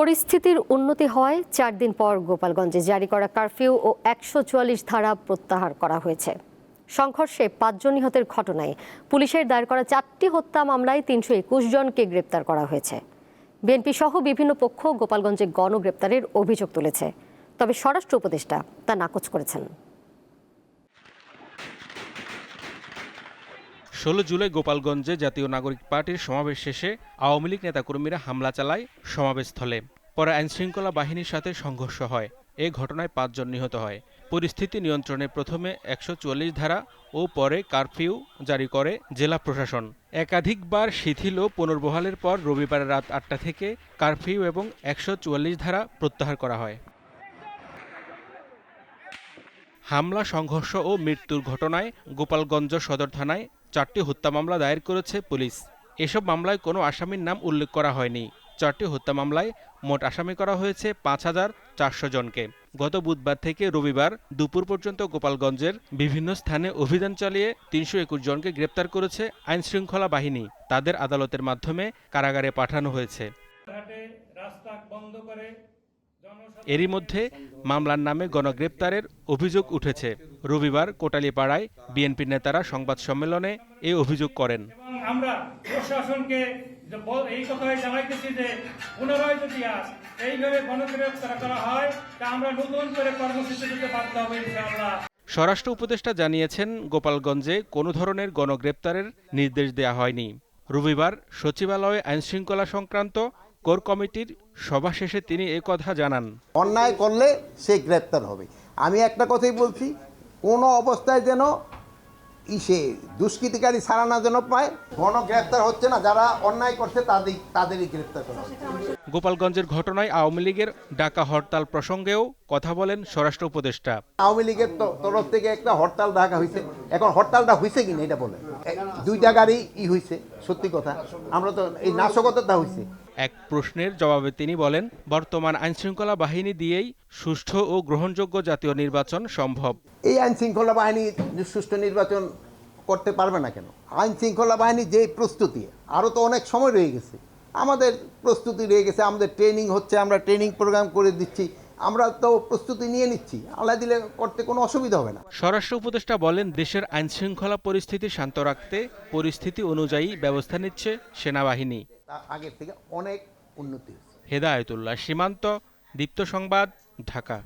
পরিস্থিতির উন্নতি হয় চার দিন পর গোপালগঞ্জে জারি করা কারফিউ ও একশো চুয়াল্লিশ ধারা প্রত্যাহার করা হয়েছে। সংঘর্ষে পাঁচজন নিহতের ঘটনায় পুলিশের দায়ের করা চারটি হত্যা মামলায় তিনশো একুশ জনকে গ্রেপ্তার করা হয়েছে। বিএনপি সহ বিভিন্ন পক্ষ গোপালগঞ্জে গণগ্রেপ্তারের অভিযোগ তুলেছে। তবে স্বরাষ্ট্র উপদেষ্টা তা নাকচ করেছেন। ষোলো জুলাই গোপালগঞ্জে জাতীয় নাগরিক পার্টির সমাবেশ শেষে আওয়ামী লীগ নেতাকর্মীরা হামলা চালায় সমাবেশস্থলে। পরে আইনশৃঙ্খলা বাহিনীর সাথে সংঘর্ষ হয়। এ ঘটনায় পাঁচজন নিহত হয়। পরিস্থিতি নিয়ন্ত্রণে প্রথমে একশো চুয়াল্লিশ ধারা ও পরে কারফিউ জারি করে জেলা প্রশাসন। একাধিকবার শিথিল ও পুনর্বহালের পর রবিবার রাত আটটা থেকে কারফিউ এবং একশো চুয়াল্লিশ ধারা প্রত্যাহার করা হয়। হামলা, সংঘর্ষ ও মৃত্যুর ঘটনায় গোপালগঞ্জ সদর থানায় চারটি হত্যা মামলা দায়ের করেছে পুলিশ। এসব মামলায় কোনো আসামির নাম উল্লেখ করা হয়নি। চারটি হত্যা মামলায় মোট আসামি করা হয়েছে পাঁচ হাজার চারশো জনকে। গত বুধবার থেকে রবিবার দুপুর পর্যন্ত গোপালগঞ্জের বিভিন্ন স্থানে অভিযান চালিয়ে তিনশো একুশ জনকে গ্রেপ্তার করেছে আইনশৃঙ্খলা বাহিনী। তাদের আদালতের মাধ্যমে কারাগারে পাঠানো হয়েছে। রাস্তা বন্ধ করে এরই মধ্যে মামলার নামে গণগ্রেপ্তারের অভিযোগ উঠেছে। রবিবার কোটালীপাড়ায় বিএনপি নেতারা সংবাদ সম্মেলনে এই অভিযোগ করেন। আমরা প্রশাসনকে এই কথাই জানাইতেছি যে পুনরায় যদি আজ এইভাবে গণগ্রেপ্তার করা হয় তা আমরা নতুন করে কর্মসূচি দিতে বাধ্য হব ইনশাআল্লাহ। স্বরাষ্ট্র উপদেষ্টা জানিয়েছেন গোপালগঞ্জে কোনো ধরনের গণগ্রেপ্তারের নির্দেশ দেয়া হয়নি। রবিবার সচিবালয়ে আইনশৃঙ্খলা সংক্রান্ত কোর কমিটির সভা শেষে তিনি এ কথা জানান। অন্যায় করলে সে গ্রেপ্তার হবে। আমি একটা কথাই বলছি কোনো অবস্থায় যেন ইসে দুষ্কৃতিকারী ছাড়া না যেন পায় গণ গ্রেপ্তার হচ্ছে না যারা অন্যায় করছে তাদের তাদেরই গ্রেপ্তার করা হচ্ছে। গোপালগঞ্জের ঘটনায় আওয়ামী লীগের ডাকা হরতাল প্রসঙ্গেও কথা বলেন স্বরাষ্ট্র উপদেষ্টা। আওয়ামী লীগের তরফ থেকে একটা হরতাল ডাকা হয়েছে। এখন হরতালটা হয়েছে কিনা এটা বলে দুইটা গাড়ি ই হয়েছে সত্যি কথা। আমরা তো এই নাশকতাটা হয়েছে। এক প্রশ্নের জবাবে তিনি বলেন বর্তমান আইনশৃঙ্খলা বাহিনী দিয়েই সুষ্ঠু ও গ্রহণযোগ্য জাতীয় নির্বাচন সম্ভব। এই আইনশৃঙ্খলা বাহিনী সুষ্ঠু নির্বাচন করতে পারবে না কেন? আইনশৃঙ্খলা বাহিনী যে প্রস্তুতি আরও তো অনেক সময় রয়ে গেছে। আমাদের প্রস্তুতি রয়ে গেছে আমাদের ট্রেনিং হচ্ছে আমরা ট্রেনিং প্রোগ্রাম করে দিচ্ছি আমরা তো প্রস্তুতি নিয়ে নিচ্ছি আল্লাহ দিলে করতে কোনো অসুবিধা হবে না। স্বরাষ্ট্র উপদেষ্টা বলেন দেশের আইনশৃঙ্খলা পরিস্থিতি শান্ত রাখতে পরিস্থিতি অনুযায়ী ব্যবস্থা নিচ্ছে সেনাবাহিনী। আগের থেকে অনেক উন্নতি হেদায়তুল্লাহ। সীমান্ত দীপ্ত সংবাদ ঢাকা।